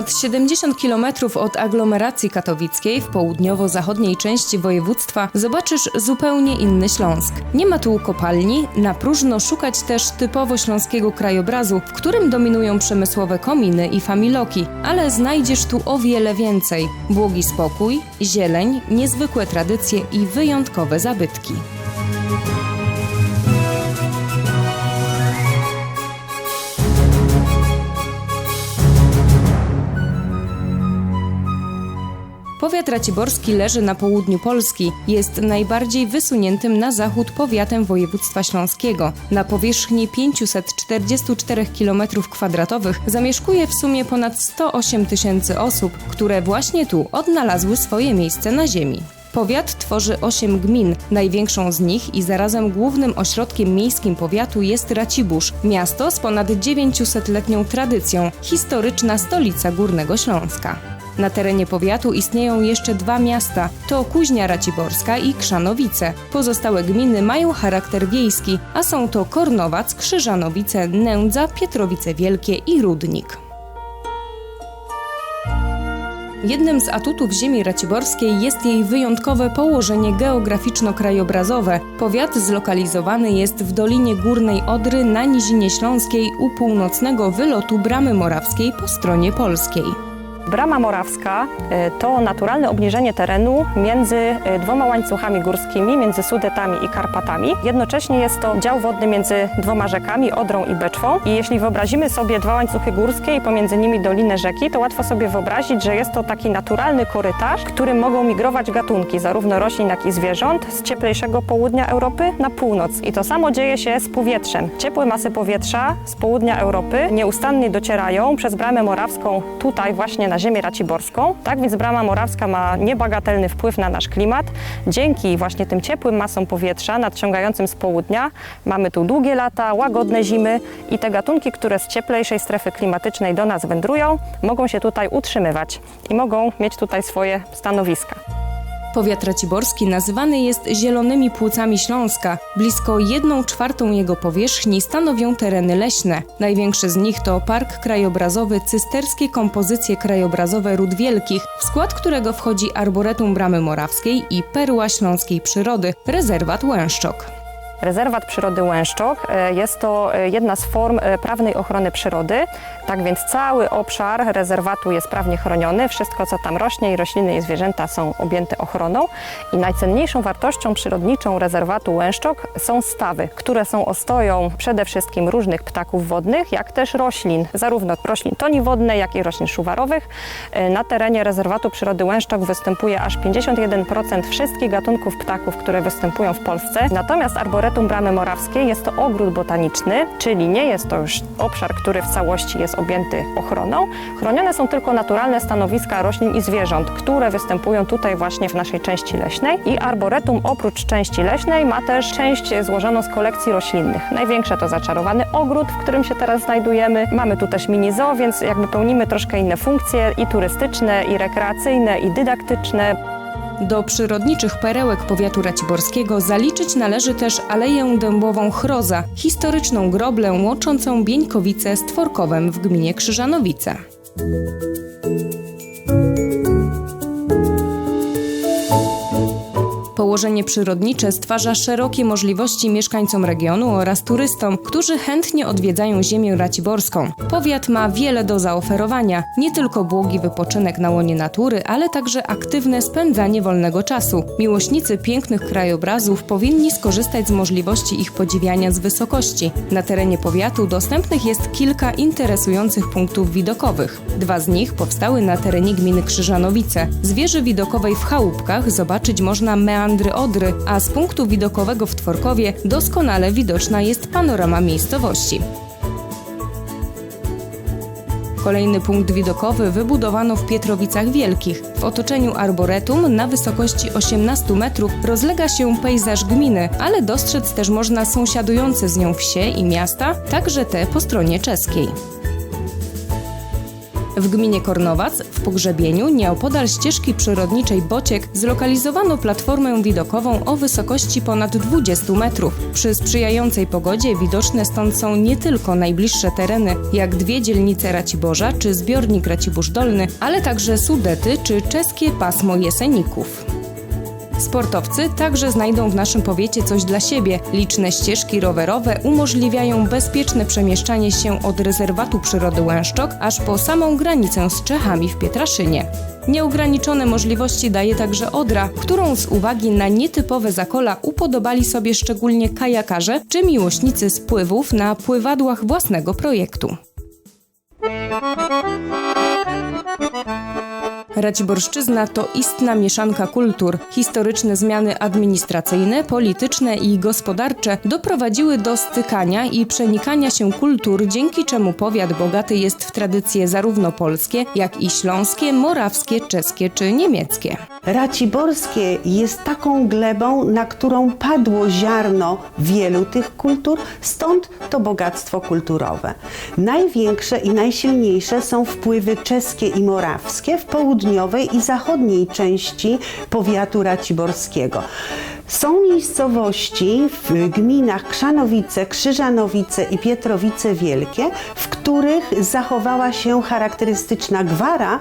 Ponad 70 km od aglomeracji katowickiej w południowo-zachodniej części województwa zobaczysz zupełnie inny Śląsk. Nie ma tu kopalni, na próżno szukać też typowo śląskiego krajobrazu, w którym dominują przemysłowe kominy i familoki, ale znajdziesz tu o wiele więcej. Błogi spokój, zieleń, niezwykłe tradycje i wyjątkowe zabytki. Powiat raciborski leży na południu Polski. Jest najbardziej wysuniętym na zachód powiatem województwa śląskiego. Na powierzchni 544 km2 zamieszkuje w sumie ponad 108 tysięcy osób, które właśnie tu odnalazły swoje miejsce na ziemi. Powiat tworzy 8 gmin. Największą z nich i zarazem głównym ośrodkiem miejskim powiatu jest Racibórz, miasto z ponad 900-letnią tradycją, historyczna stolica Górnego Śląska. Na terenie powiatu istnieją jeszcze dwa miasta, to Kuźnia Raciborska i Krzanowice. Pozostałe gminy mają charakter wiejski, a są to Kornowac, Krzyżanowice, Nędza, Pietrowice Wielkie i Rudnik. Jednym z atutów ziemi raciborskiej jest jej wyjątkowe położenie geograficzno-krajobrazowe. Powiat zlokalizowany jest w Dolinie Górnej Odry na Nizinie Śląskiej u północnego wylotu Bramy Morawskiej po stronie polskiej. Brama Morawska y, to naturalne obniżenie terenu między y, dwoma łańcuchami górskimi, między Sudetami i Karpatami. Jednocześnie jest to dział wodny między dwoma rzekami, Odrą i Beczwą. I jeśli wyobrazimy sobie dwa łańcuchy górskie i pomiędzy nimi dolinę rzeki, to łatwo sobie wyobrazić, że jest to taki naturalny korytarz, którym mogą migrować gatunki, zarówno roślin, jak i zwierząt, z cieplejszego południa Europy na północ. I to samo dzieje się z powietrzem. Ciepłe masy powietrza z południa Europy nieustannie docierają przez Bramę Morawską tutaj właśnie na ziemię raciborską. Tak więc Brama Morawska ma niebagatelny wpływ na nasz klimat. Dzięki właśnie tym ciepłym masom powietrza nadciągającym z południa mamy tu długie lata, łagodne zimy i te gatunki, które z cieplejszej strefy klimatycznej do nas wędrują, mogą się tutaj utrzymywać i mogą mieć tutaj swoje stanowiska. Powiat raciborski nazywany jest zielonymi płucami Śląska. Blisko 1 czwartą jego powierzchni stanowią tereny leśne. Największe z nich to Park Krajobrazowy Cysterskie Kompozycje Krajobrazowe Ród Wielkich, w skład którego wchodzi Arboretum Bramy Morawskiej i Perła Śląskiej Przyrody, rezerwat Łęszczok. Rezerwat Przyrody Łęszczok e, jest to e, jedna z form e, prawnej ochrony przyrody, tak więc cały obszar rezerwatu jest prawnie chroniony. Wszystko, co tam rośnie i rośliny i zwierzęta są objęte ochroną. I najcenniejszą wartością przyrodniczą rezerwatu Łęszczok są stawy, które są ostoją przede wszystkim różnych ptaków wodnych, jak też roślin, zarówno roślin toni wodnej, jak i roślin szuwarowych. Na terenie rezerwatu Przyrody Łęszczok występuje aż 51% wszystkich gatunków ptaków, które występują w Polsce. Natomiast arboretum Arboretum Bramy Morawskiej jest to ogród botaniczny, czyli nie jest to już obszar, który w całości jest objęty ochroną. Chronione są tylko naturalne stanowiska roślin i zwierząt, które występują tutaj właśnie w naszej części leśnej. I arboretum oprócz części leśnej ma też część złożoną z kolekcji roślinnych. Największe to zaczarowany ogród, w którym się teraz znajdujemy. Mamy tu też mini zoo, więc jakby pełnimy troszkę inne funkcje i turystyczne, i rekreacyjne, i dydaktyczne. Do przyrodniczych perełek powiatu raciborskiego zaliczyć należy też Aleję Dębową Chroza, historyczną groblę łączącą Bieńkowice z Tworkowem w gminie Krzyżanowice. Położenie przyrodnicze stwarza szerokie możliwości mieszkańcom regionu oraz turystom, którzy chętnie odwiedzają ziemię raciborską. Powiat ma wiele do zaoferowania, nie tylko błogi wypoczynek na łonie natury, ale także aktywne spędzanie wolnego czasu. Miłośnicy pięknych krajobrazów powinni skorzystać z możliwości ich podziwiania z wysokości. Na terenie powiatu dostępnych jest kilka interesujących punktów widokowych. Dwa z nich powstały na terenie gminy Krzyżanowice. Z wieży widokowej w Chałupkach zobaczyć można meandry meandry Odry, a z punktu widokowego w Tworkowie doskonale widoczna jest panorama miejscowości. Kolejny punkt widokowy wybudowano w Pietrowicach Wielkich. W otoczeniu arboretum na wysokości 18 metrów rozlega się pejzaż gminy, ale dostrzec też można sąsiadujące z nią wsie i miasta, także te po stronie czeskiej. W gminie Kornowac, w Pogrzebieniu, nieopodal ścieżki przyrodniczej Bociek, zlokalizowano platformę widokową o wysokości ponad 20 metrów. Przy sprzyjającej pogodzie widoczne stąd są nie tylko najbliższe tereny, jak dwie dzielnice Raciborza czy zbiornik Racibórz Dolny, ale także Sudety czy czeskie pasmo Jeseników. Sportowcy także znajdą w naszym powiecie coś dla siebie. Liczne ścieżki rowerowe umożliwiają bezpieczne przemieszczanie się od rezerwatu przyrody Łęszczok aż po samą granicę z Czechami w Pietraszynie. Nieograniczone możliwości daje także Odra, którą z uwagi na nietypowe zakola upodobali sobie szczególnie kajakarze czy miłośnicy spływów na pływadłach własnego projektu. Raciborszczyzna to istna mieszanka kultur. Historyczne zmiany administracyjne, polityczne i gospodarcze doprowadziły do stykania i przenikania się kultur, dzięki czemu powiat bogaty jest w tradycje zarówno polskie, jak i śląskie, morawskie, czeskie czy niemieckie. Raciborskie jest taką glebą, na którą padło ziarno wielu tych kultur, stąd to bogactwo kulturowe. Największe i najsilniejsze są wpływy czeskie i morawskie w południowej i zachodniej części powiatu raciborskiego. Są miejscowości w gminach Krzanowice, Krzyżanowice i Pietrowice Wielkie, w których zachowała się charakterystyczna gwara,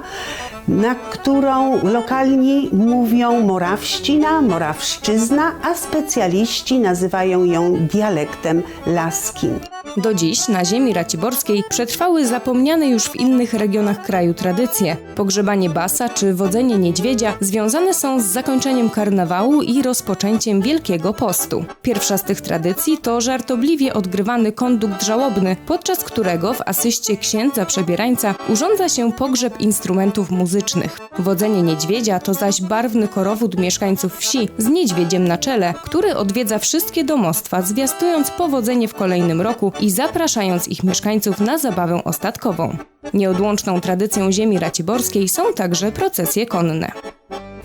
na którą lokalni mówią morawścina, morawszczyzna, a specjaliści nazywają ją dialektem laskim. Do dziś na ziemi raciborskiej przetrwały zapomniane już w innych regionach kraju tradycje. Pogrzebanie basa czy wodzenie niedźwiedzia związane są z zakończeniem karnawału i rozpoczęciem Wielkiego Postu. Pierwsza z tych tradycji to żartobliwie odgrywany kondukt żałobny, podczas którego w asyście księdza przebierańca urządza się pogrzeb instrumentów muzycznych. Wodzenie niedźwiedzia to zaś barwny korowód mieszkańców wsi z niedźwiedziem na czele, który odwiedza wszystkie domostwa, zwiastując powodzenie w kolejnym roku i zapraszając ich mieszkańców na zabawę ostatkową. Nieodłączną tradycją ziemi raciborskiej są także procesje konne.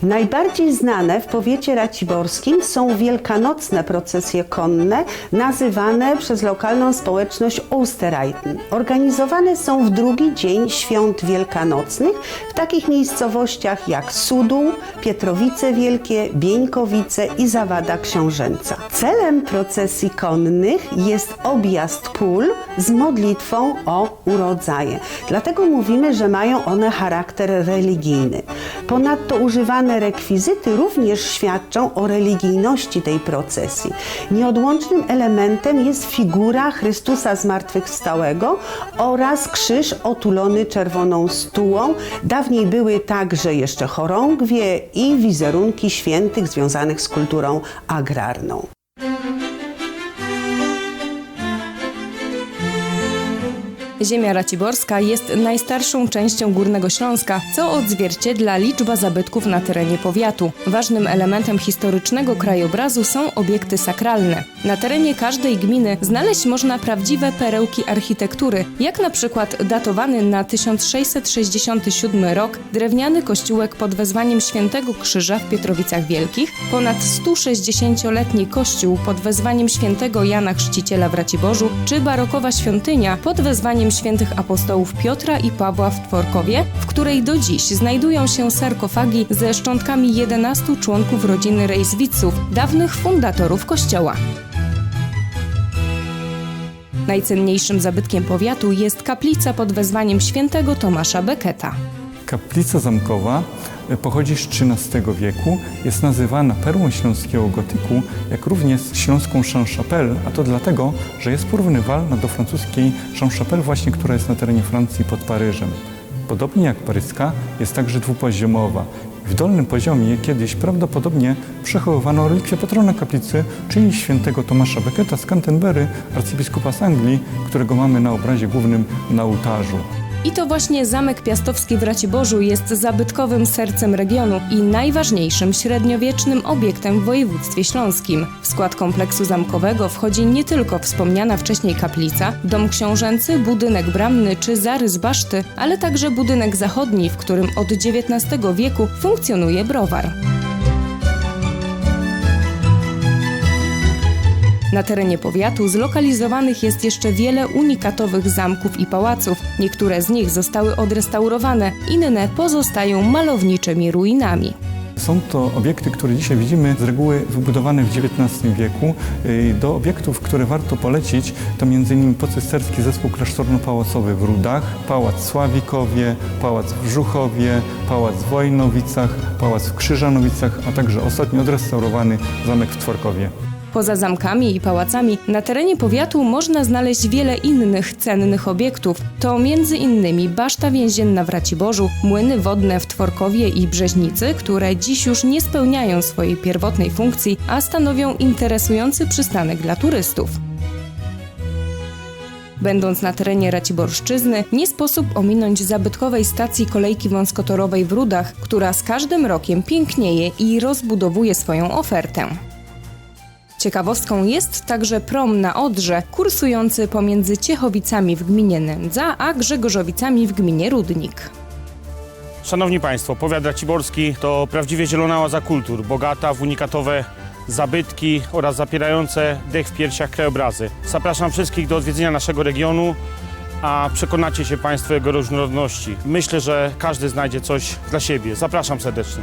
Najbardziej znane w powiecie raciborskim są wielkanocne procesje konne, nazywane przez lokalną społeczność Osterreiten. Organizowane są w drugi dzień świąt wielkanocnych w takich miejscowościach jak Sudół, Pietrowice Wielkie, Bieńkowice i Zawada Książęca. Celem procesji konnych jest objazd pól z modlitwą o urodzaje. Dlatego mówimy, że mają one charakter religijny. Ponadto używane rekwizyty również świadczą o religijności tej procesji. Nieodłącznym elementem jest figura Chrystusa Zmartwychwstałego oraz krzyż otulony czerwoną stułą. Dawniej były także jeszcze chorągwie i wizerunki świętych związanych z kulturą agrarną. Ziemia raciborska jest najstarszą częścią Górnego Śląska, co odzwierciedla liczba zabytków na terenie powiatu. Ważnym elementem historycznego krajobrazu są obiekty sakralne. Na terenie każdej gminy znaleźć można prawdziwe perełki architektury, jak na przykład datowany na 1667 rok drewniany kościółek pod wezwaniem Świętego Krzyża w Pietrowicach Wielkich, ponad 160-letni kościół pod wezwaniem Świętego Jana Chrzciciela w Raciborzu, czy barokowa świątynia pod wezwaniem świętych apostołów Piotra i Pawła w Tworkowie, w której do dziś znajdują się sarkofagi ze szczątkami 11 członków rodziny Rejswiców, dawnych fundatorów kościoła. Najcenniejszym zabytkiem powiatu jest kaplica pod wezwaniem świętego Tomasza Beketa. Kaplica zamkowa pochodzi z XIII wieku, jest nazywana perłą śląskiego gotyku, jak również śląską Champs-Chapelle, a to dlatego, że jest porównywalna do francuskiej Champs-Chapelle właśnie, która jest na terenie Francji pod Paryżem. Podobnie jak paryska, jest także dwupoziomowa. W dolnym poziomie kiedyś prawdopodobnie przechowywano relikwie patrona kaplicy, czyli świętego Tomasza Becketa z Canterbury, arcybiskupa z Anglii, którego mamy na obrazie głównym na ołtarzu. I to właśnie Zamek Piastowski w Raciborzu jest zabytkowym sercem regionu i najważniejszym średniowiecznym obiektem w województwie śląskim. W skład kompleksu zamkowego wchodzi nie tylko wspomniana wcześniej kaplica, dom książęcy, budynek bramny czy zarys baszty, ale także budynek zachodni, w którym od XIX wieku funkcjonuje browar. Na terenie powiatu zlokalizowanych jest jeszcze wiele unikatowych zamków i pałaców. Niektóre z nich zostały odrestaurowane, inne pozostają malowniczymi ruinami. Są to obiekty, które dzisiaj widzimy, z reguły wybudowane w XIX wieku. Y, Do obiektów, które warto polecić, to m.in. pocysterski zespół klasztorno-pałacowy w Rudach, Pałac Sławikowie, Pałac w Żuchowie, Pałac w Wojnowicach, Pałac w Krzyżanowicach, a także ostatnio odrestaurowany zamek w Tworkowie. Poza zamkami i pałacami na terenie powiatu można znaleźć wiele innych cennych obiektów. To innymi baszta więzienna w Raciborzu, młyny wodne w Tworkowie i Brzeźnicy, które dziś już nie spełniają swojej pierwotnej funkcji, a stanowią interesujący przystanek dla turystów. Będąc na terenie Raciborszczyzny, nie sposób ominąć zabytkowej stacji kolejki wąskotorowej w Rudach, która z każdym rokiem pięknieje i rozbudowuje swoją ofertę. Ciekawostką jest także prom na Odrze, kursujący pomiędzy Ciechowicami w gminie Nędza, a Grzegorzowicami w gminie Rudnik. Szanowni Państwo, powiat raciborski to prawdziwie zielona oaza kultur, bogata w unikatowe zabytki oraz zapierające dech w piersiach krajobrazy. Zapraszam wszystkich do odwiedzenia naszego regionu, a przekonacie się Państwo jego różnorodności. Myślę, że każdy znajdzie coś dla siebie. Zapraszam serdecznie.